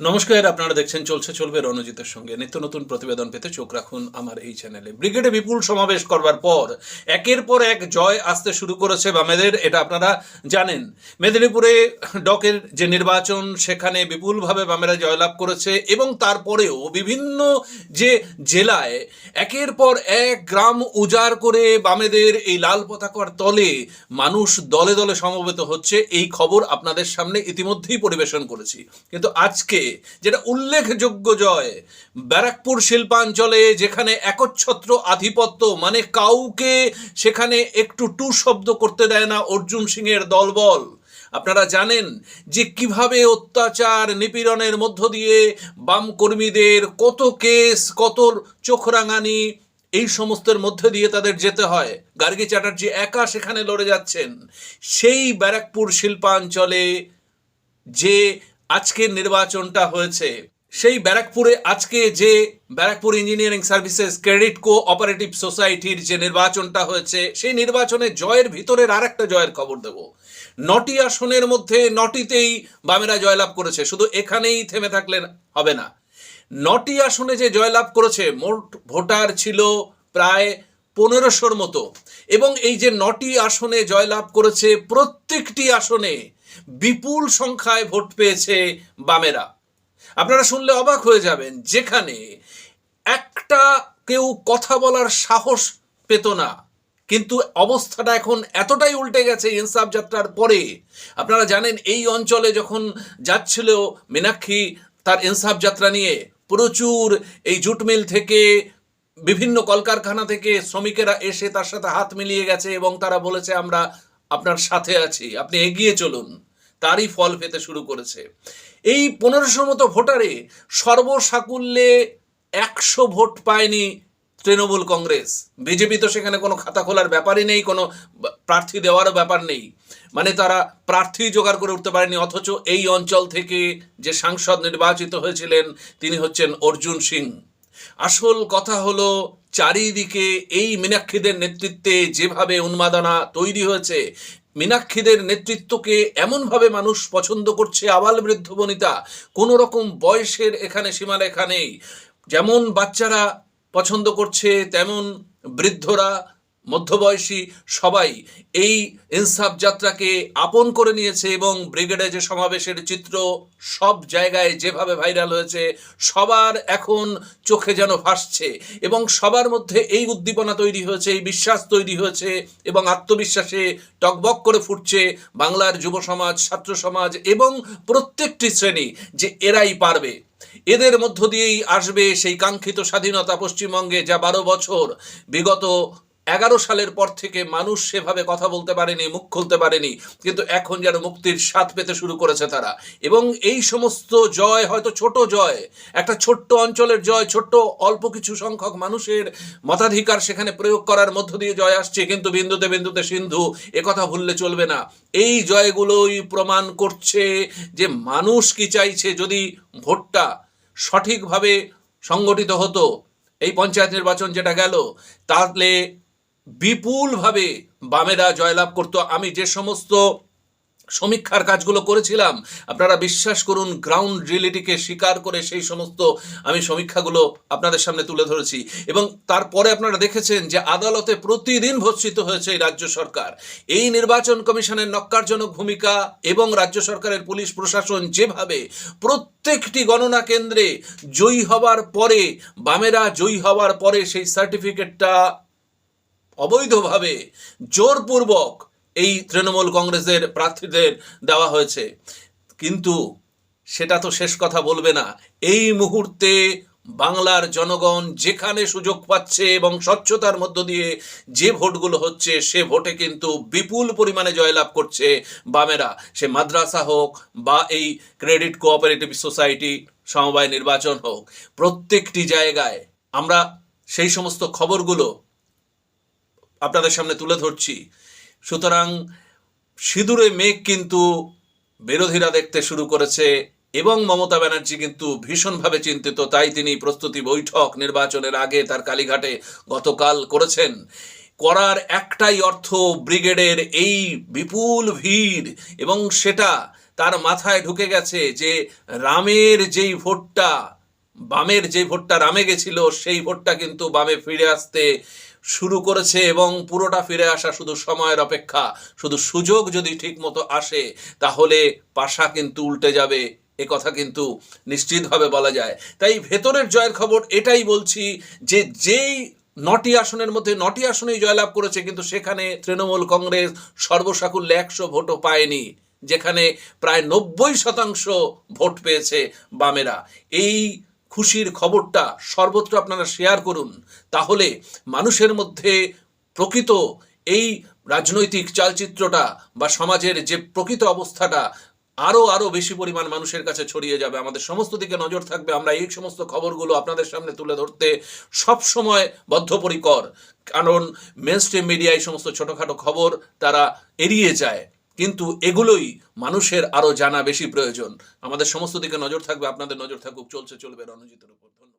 নমস্কার, আপনারা দেখছেন চলছে, চলবে রণজিতের সঙ্গে। নিত্য নতুন প্রতিবেদন পেতে চোখ রাখুন আমার এই চ্যানেলে। ব্রিগেডে বিপুল সমাবেশ করবার পর, একের পর এক জয় আসতে শুরু করেছে বামেদের, এটা আপনারা জানেন। মেদিনীপুরে ডকের যে নির্বাচন, সেখানে বিপুলভাবে বামেরা জয়লাভ করেছে এবং তারপরেও বিভিন্ন যে জেলায় একের পর এক গ্রাম উজাড় করে বামেদের এই লাল পতাকার তলে মানুষ দলে দলে সমবেত হচ্ছে, এই খবর আপনাদের সামনে ইতিমধ্যেই পরিবেশন করেছি। কিন্তু আজকে যেটা উল্লেখযোগ্য জয়। ব্যারাকপুর শিল্পাঞ্চলে যেখানে একচ্ছত্র আধিপত্য মানে কাউকে সেখানে একটু টু শব্দ করতে দেয় না অর্জুন সিংয়ের দলবল। আপনারা জানেন যে কীভাবে অত্যাচার নিপীড়নের মধ্য দিয়ে বাম কর্মীদের কত কেস, কত চোখ রাঙানি, এই সমস্তের মধ্যে দিয়ে তাদের যেতে হয়। গার্গী চ্যাটার্জি একা সেখানে লড়ে যাচ্ছেন। সেই ব্যারাকপুর শিল্পাঞ্চলে যে আজকের নির্বাচনটা হয়েছে। সেই ব্যারাকপুরে আজকে যে Barrackpore engineering services credit cooperative সোসাইটির যে নির্বাচনটা হয়েছে, সেই নির্বাচনে জয়ের ভিতরের আর একটা জয়ের খবর দেব। নটি আসনের মধ্যে নটিতেই বামেরা জয়লাভ করেছে, শুধু এখানেই থেমে থাকলে হবে না। নটি আসনে যে জয়লাভ করেছে, মোট ভোটার ছিল প্রায় পনেরোশোর মতো। এবং এই যে নটি আসনে জয়লাভ করেছে, প্রত্যেকটি আসনে বিপুল সংখ্যায় ভোট পেয়েছে বামেরা। আপনারা শুনলে অবাক হয়ে যাবেন, যেখানে একটা কেউ কথা বলার সাহস পেত না, কিন্তু অবস্থাটা এখন এতটাই উল্টে গেছে ইনসাফ যাত্রার পরে। আপনারা জানেন, এই অঞ্চলে যখন যাচ্ছিল মীনাক্ষী তার ইনসাফ যাত্রা নিয়ে, প্রচুর এই জুট মিল থেকে বিভিন্ন কলকারখানা থেকে শ্রমিকেরা এসে তার সাথে হাত মিলিয়ে গেছে এবং তারা বলেছে, আমরা আপনার সাথে আছি, আপনি এগিয়ে চলুন। তারই ফল পেতে শুরু করেছে। এই পনেরোশো মতো ভোটারে সর্বসাকুল্যে একশো ভোট পায়নি তৃণমূল কংগ্রেস। বিজেপি তো সেখানে কোনো খাতা খোলার ব্যাপারই নেই, কোনো প্রার্থী দেওয়ারও ব্যাপার নেই। মানে তারা প্রার্থী জোগাড় করে উঠতে পারেনি, অথচ এই অঞ্চল থেকে যে সাংসদ নির্বাচিত হয়েছিলেন তিনি হচ্ছেন অর্জুন সিং। আসল কথা হলো, চারিদিকে এই মীনাক্ষীদের নেতৃত্বে যেভাবে উন্মাদনা তৈরি হয়েছে মীনাক্ষীদের নেতৃত্বকে এমনভাবে মানুষ পছন্দ করছে আবাল বৃদ্ধ বনিতা কোনো রকম বয়সের এখানে সীমারেখা নেই। যেমন বাচ্চারা পছন্দ করছে, তেমন বৃদ্ধরা মধ্যবয়সী সবাই এই ইনসাফ যাত্রাকে আপন করে নিয়েছে এবং ব্রিগেডে যে সমাবেশের চিত্র সব জায়গায় যেভাবে ভাইরাল হয়েছে, সবার এখন চোখে যেন ভাসছে এবং সবার মধ্যে এই উদ্দীপনা তৈরি হয়েছে, এই বিশ্বাস তৈরি হয়েছে এবং আত্মবিশ্বাসে টকবক করে ফুটছে বাংলার যুব সমাজ, ছাত্র সমাজ এবং প্রত্যেকটি শ্রেণি যে এরাই পারবে। এদের মধ্য দিয়েই আসবে সেই কাঙ্ক্ষিত স্বাধীনতা পশ্চিমবঙ্গে যা বারো বছর বিগত এগারো সালের পর থেকে মানুষ সেভাবে কথা বলতে পারেনি, মুখ খুলতে পারেনি, কিন্তু এখন যেন মুক্তির স্বাদ পেতে শুরু করেছে তারা। এবং এই সমস্ত জয়, হয়তো ছোট জয়, একটা ছোট্ট অঞ্চলের জয়, ছোট্ট অল্প কিছু সংখ্যক মানুষের মতাধিকার সেখানে প্রয়োগ করার মধ্য দিয়ে জয় আসছে, কিন্তু বিন্দুতে বিন্দুতে সিন্ধু একথা ভুললে চলবে না। এই জয়গুলোই প্রমাণ করছে যে মানুষ কি চাইছে যদি ভোটটা সঠিকভাবে সংগঠিত হতো। এই পঞ্চায়েত নির্বাচন যেটা গেল, তাহলে বিপুলভাবে বামেরা জয়লাভ করত। আমি যে সমস্ত সমীক্ষার কাজগুলো করেছিলাম, আপনারা বিশ্বাস করুন গ্রাউন্ড রিয়েলিটিকে স্বীকার করে সেই সমস্ত আমি সমীক্ষাগুলো আপনাদের সামনে তুলে ধরেছি। এবং তারপরে আপনারা দেখেছেন যে আদালতে প্রতিদিন ভর্ষিত হয়েছে এই রাজ্য সরকার। এই নির্বাচন কমিশনের নক্কারজনক ভূমিকা এবং রাজ্য সরকারের পুলিশ প্রশাসন যেভাবে প্রত্যেকটি গণনা কেন্দ্রে জয়ী হবার পরে, বামেরা জয়ী হওয়ার পরে সেই সার্টিফিকেটটা অবৈধভাবে জোরপূর্বক এই তৃণমূল কংগ্রেসের প্রার্থীদের দেওয়া হয়েছে। কিন্তু সেটা তো শেষ কথা বলবে না। এই মুহূর্তে বাংলার জনগণ যেখানে সুযোগ পাচ্ছে এবং স্বচ্ছতার মধ্য দিয়ে যে ভোটগুলো হচ্ছে, সে ভোটে কিন্তু বিপুল পরিমাণে জয়লাভ করছে বামেরা। সে মাদ্রাসা হোক বা এই ক্রেডিট কোঅপারেটিভ সোসাইটি সমবায় নির্বাচন হোক, প্রত্যেকটি জায়গায় আমরা সেই সমস্ত খবরগুলো আপনাদের সামনে তুলে ধরছি। সুতরাং সিঁদুরে মেঘ কিন্তু বিরোধীরা দেখতে শুরু করেছে এবং মমতা ব্যানার্জি কিন্তু ভীষণভাবে চিন্তিত, তাই তিনি প্রস্তুতি বৈঠক নির্বাচনের আগে তার কালীঘাটে গতকাল করেছেন। করার একটাই অর্থ ব্রিগেডের এই বিপুল ভিড় এবং সেটা তার মাথায় ঢুকে গেছে যে রামের যেই ভোটটা, বামের যে ভোটটা রামে গেছিল, সেই ভোটটা কিন্তু বামে ফিরে আসতে শুরু করেছে এবং পুরোটা ফিরে আসা শুধু সময়ের অপেক্ষা, শুধু সুযোগ যদি ঠিক মতো আসে, তাহলে পাশা কিন্তু উল্টে যাবে, এ কথা কিন্তু নিশ্চিতভাবে বলা যায়। তাই ভেতরের জয়ের খবর এটাই বলছি যে যেই নটি আসনের মধ্যে নটি আসনেই জয়লাভ করেছে, কিন্তু সেখানে তৃণমূল কংগ্রেস সর্বসাকুল্যে একশো ভোটও পায়নি, যেখানে প্রায় নব্বই শতাংশ ভোট পেয়েছে বামেরা। এই খুশির খবরটা সর্বত্র আপনারা শেয়ার করুন, তাহলে মানুষের মধ্যে প্রকৃত এই রাজনৈতিক চালচিত্রটা বা সমাজের যে প্রকৃত অবস্থাটা আরও আরও বেশি পরিমাণ মানুষের কাছে ছড়িয়ে যাবে। আমাদের সমস্ত দিকে নজর থাকবে। আমরা এই সমস্ত খবরগুলো আপনাদের সামনে তুলে ধরতে সব সময় বদ্ধপরিকর। কারণ মেন স্ট্রিম মিডিয়া এই সমস্ত ছোটোখাটো খবর তারা এড়িয়ে যায়। কিন্তু এগুলোই মানুষের আরও জানা বেশি প্রয়োজন। আমাদের সমস্ত দিকে নজর থাকবে, আপনাদের নজর থাকুক, চলছে, চলবে রণজিতের উপর। ধন্যবাদ।